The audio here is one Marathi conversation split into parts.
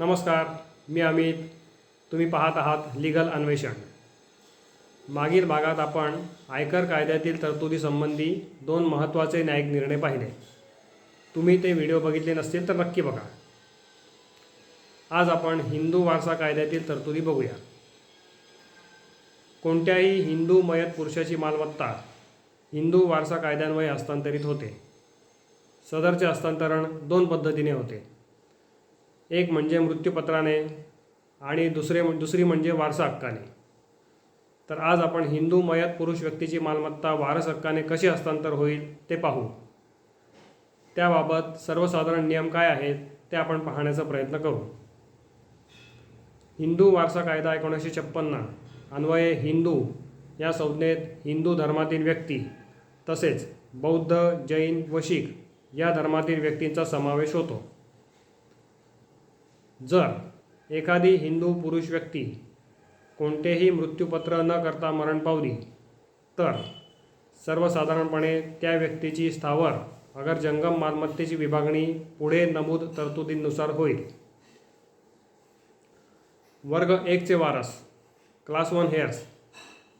नमस्कार मी अमित. तुम्ही पाहत आहात लिगल अन्वेषण. मागील भागात आपण आयकर कायद्यातील तरतुदीसंबंधी दोन महत्त्वाचे न्यायिक निर्णय पाहिले. तुम्ही ते व्हिडिओ बघितले नसतील तर नक्की बघा. आज आपण हिंदू वारसा कायद्यातील तरतुदी बघूया. कोणत्याही हिंदू मयत पुरुषाची मालमत्ता हिंदू वारसा कायद्यान्वये हस्तांतरित होते. सदरचे हस्तांतरण दोन पद्धतीने होते. एक म्हणजे मृत्यूपत्राने आणि दुसरे दुसरी म्हणजे वारसा हक्काने. तर आज आपण हिंदू मयत पुरुष व्यक्तीची मालमत्ता वारस हक्काने कशी हस्तांतर होईल ते पाहू. त्याबाबत सर्वसाधारण नियम काय आहेत ते आपण पाहण्याचा प्रयत्न करू. हिंदू वारसा कायदा एकोणीसशे छप्पन्न अन्वये हिंदू या संज्ञेत हिंदू धर्मातील व्यक्ती तसेच बौद्ध जैन व शीख या धर्मातील व्यक्तींचा समावेश होतो. जर एखादी हिंदू पुरुष व्यक्ती कोणतेही मृत्यूपत्र न करता मरण पावली तर सर्वसाधारणपणे त्या व्यक्तीची स्थावर अगर जंगम मालमत्तेची विभागणी पुढे नमूद तरतुदींनुसार होईल. वर्ग एकचे वारस क्लास वन हेअर्स.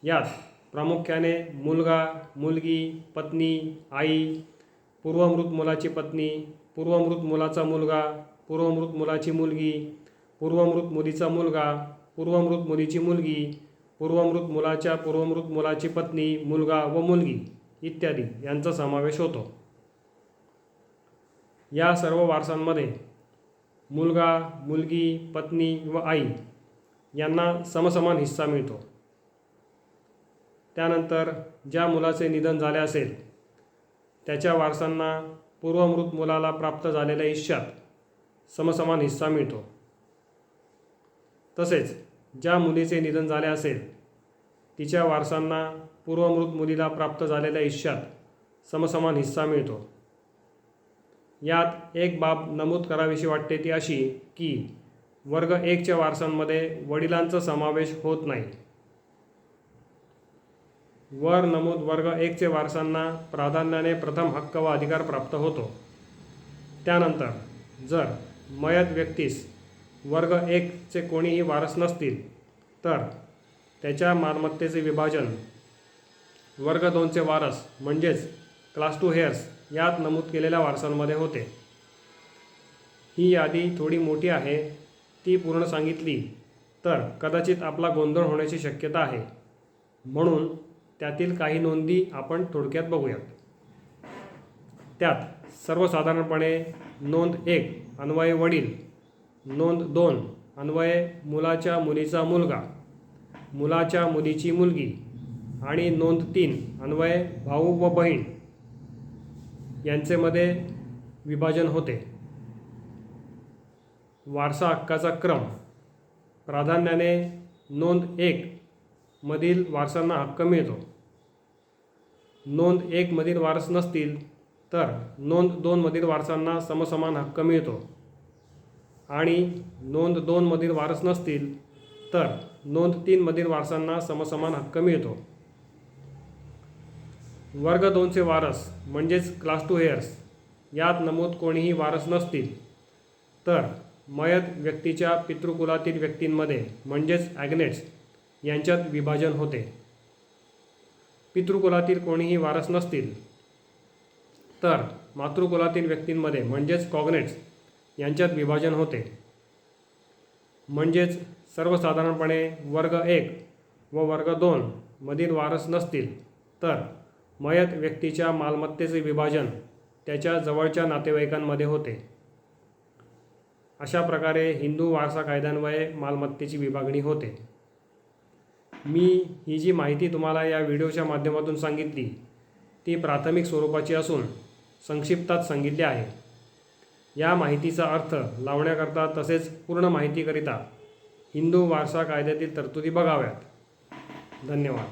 यात प्रामुख्याने मुलगा मुलगी पत्नी आई पूर्वमृत मुलाची पत्नी पूर्वमृत मुलाचा मुलगा पूर्वमृत मुलाची मुलगी पूर्वमृत मुलीचा मुलगा पूर्वमृत मुलीची मुलगी पूर्वमृत मुलाच्या पूर्वमृत मुलाची पत्नी मुलगा व मुलगी इत्यादी यांचा समावेश होतो. या सर्व वारसांमध्ये मुलगा मुलगी पत्नी व आई यांना समसमान हिस्सा मिळतो. त्यानंतर ज्या मुलाचे निधन झाले असेल त्याच्या वारसांना पूर्वमृत मुलाला प्राप्त झालेल्या हिश्श्यात समसमान हिस्सा मिळतो. तसेच ज्या मुलीचे निधन झाले असेल तिच्या वारसांना पूर्वमृत मुलीला प्राप्त झालेल्या हिश्श्यात समसमान हिस्सा मिळतो. यात एक बाब नमूद करावीशी वाटते ती अशी की वर्ग एकच्या वारसांमध्ये वडिलांचा समावेश होत नाही. वर नमूद वर्ग एकचे वारसांना प्राधान्याने प्रथम हक्क व अधिकार प्राप्त होतो. त्यानंतर जर मयत व्यक्तीस वर्ग एकचे कोणीही वारस नसतील तर त्याच्या मालमत्तेचे विभाजन वर्ग दोनचे वारस म्हणजेच क्लास टू हेअर्स यात नमूद केलेल्या वारसांमध्ये होते. ही यादी थोडी मोठी आहे ती पूर्ण सांगितली तर कदाचित आपला गोंधळ होण्याची शक्यता आहे. म्हणून त्यातील काही नोंदी आपण थोडक्यात बघूयात. त्यात सर्वसाधारणपणे नोंद एक अन्वये वडील. नोंद दोन अन्वये मुलाच्या मुलीचा मुलगा मुलाच्या मुलीची मुलगी आणि नोंद तीन अन्वये भाऊ व बहीण यांचेमध्ये विभाजन होते. वारसा हक्काचा क्रम. प्राधान्याने नोंद एक मधील वारसांना हक्क मिळतो. नोंद एकमधील वारस नसतील तर नोंद दोनमधील वारसांना समसमान हक्क मिळतो. आणि नोंद दोनमधील वारस नसतील तर नोंद तीनमधील वारसांना समसमान हक्क मिळतो. वर्ग दोनचे वारस म्हणजेच क्लास टू हेअर्स यात नमूद कोणीही वारस नसतील. तर मयत व्यक्तीच्या पितृकुलातील व्यक्तींमध्ये म्हणजेच ॲग्नेट्स यांच्यात विभाजन होते. पितृकुलातील कोणीही वारस नसतील तर मातृकुलातील व्यक्तींमध्ये म्हणजेच कॉग्नेट्स यांच्यात विभाजन होते. म्हणजेच सर्वसाधारणपणे वर्ग एक व वर्ग दोन मधील वारस नसतील तर मयत व्यक्तीच्या मालमत्तेचे विभाजन त्याच्या जवळच्या नातेवाईकांमध्ये होते. अशा प्रकारे हिंदू वारसा कायद्यान्वये मालमत्तेची विभागणी होते. मी ही जी माहिती तुम्हाला या व्हिडिओच्या माध्यमातून सांगितली ती प्राथमिक स्वरूपाची असून संक्षिप्तात सांगितले आहे. या माहितीचा अर्थ लावण्याकरता तसेच पूर्ण माहितीकरिता हिंदू वारसा कायद्यातील तरतुदी बघाव्यात. धन्यवाद.